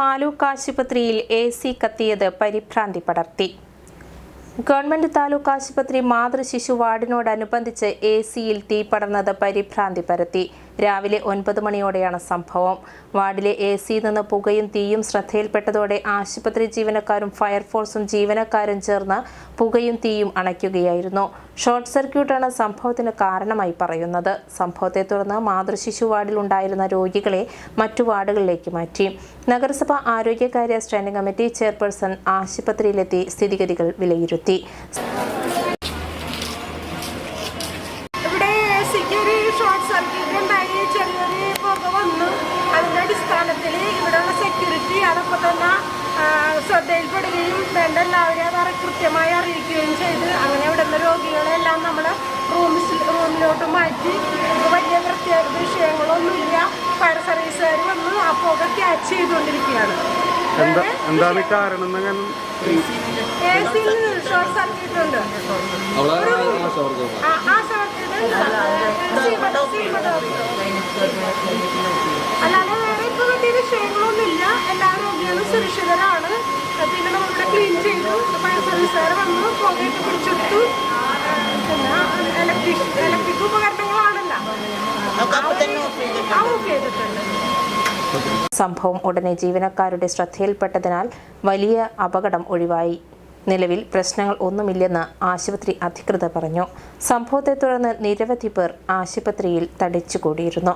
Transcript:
താലൂക്ക് ആശുപത്രിയിൽ A C കത്തിയത് പരിഭ്രാന്തി പടർത്തി. Government taluk ആശുപത്രി മാതൃ ശിശു വാർഡിനോടനുബന്ധിച്ച് എ സിയിൽ തീ പടർന്നത് പരിഭ്രാന്തി പരത്തി. രാവിലെ ഒൻപത് മണിയോടെയാണ് സംഭവം. വാർഡിലെ എ സിയിൽ നിന്ന് പുകയും തീയും ശ്രദ്ധയിൽപ്പെട്ടതോടെ ആശുപത്രി ജീവനക്കാരും ഫയർഫോഴ്സും ജീവനക്കാരും ചേർന്ന് പുകയും തീയും അണയ്ക്കുകയായിരുന്നു. ഷോർട്ട് സർക്യൂട്ടാണ് സംഭവത്തിന് കാരണമായി പറയുന്നത്. സംഭവത്തെ തുടർന്ന് മാതൃശിശു വാർഡിൽ ഉണ്ടായിരുന്ന രോഗികളെ മറ്റു വാർഡുകളിലേക്ക് മാറ്റി. നഗരസഭ ആരോഗ്യകാര്യ സ്റ്റാൻഡിംഗ് കമ്മിറ്റി ചെയർപേഴ്സൺ ആശുപത്രിയിലെത്തി സ്ഥിതിഗതികൾ വിലയിരുത്തി. ഒരു ഷോർട്ട് സർക്യൂട്ട് ഉണ്ടായി ചെറിയൊരു പുക വന്നു അതിന്റെ അടിസ്ഥാനത്തിൽ ഇവിടെയുള്ള സെക്യൂരിറ്റി അതൊക്കെ തന്നെ ശ്രദ്ധയിൽപ്പെടുകയും വേണ്ട എല്ലാവരെയും അത് കൃത്യമായി അറിയിക്കുകയും ചെയ്ത് അങ്ങനെ ഇവിടുന്ന് രോഗികളെല്ലാം നമ്മൾ റൂമിൽ റൂമിലോട്ട് മാറ്റി വലിയ പ്രത്യേക വിഷയങ്ങളൊന്നുമില്ല ഫയർ സർവീസുകാർ വന്ന് ആ പുക ക്യാച്ച് ചെയ്തുകൊണ്ടിരിക്കുകയാണ് എന്താ എന്താണ് കാരണം എ സിയിൽ ഷോർട്ട് സർക്യൂട്ട് ഉണ്ട് ആ ആ സർക്യൂട്ട് അല്ലാതെ വേറെ ഇപ്പൊ വലിയ വിഷയങ്ങളൊന്നുമില്ല എല്ലാ രോഗികളും സുരക്ഷിതരാണ്. പിന്നെ നമ്മളിവിടെ ക്ലീൻ ചെയ്തു. ഫയർ സർവീസുകാർ വന്നു പുകയൊക്കെ പിടിച്ചെടുത്തു. പിന്നെ ഇലക്ട്രിക് ഇലക്ട്രിക് ഉപകരണങ്ങളാണല്ലോ. ആ ഓഫ് ചെയ്തിട്ടുണ്ട്. സംഭവം ഉടനെ ജീവനക്കാരുടെ ശ്രദ്ധയിൽപ്പെട്ടതിനാൽ വലിയ അപകടം ഒഴിവായി. നിലവിൽ പ്രശ്നങ്ങൾ ഒന്നുമില്ലെന്ന് ആശുപത്രി അധികൃതർ പറഞ്ഞു. സംഭവത്തെ തുടർന്ന് നിരവധി പേർ ആശുപത്രിയിൽ തടിച്ചുകൂടിയിരുന്നു.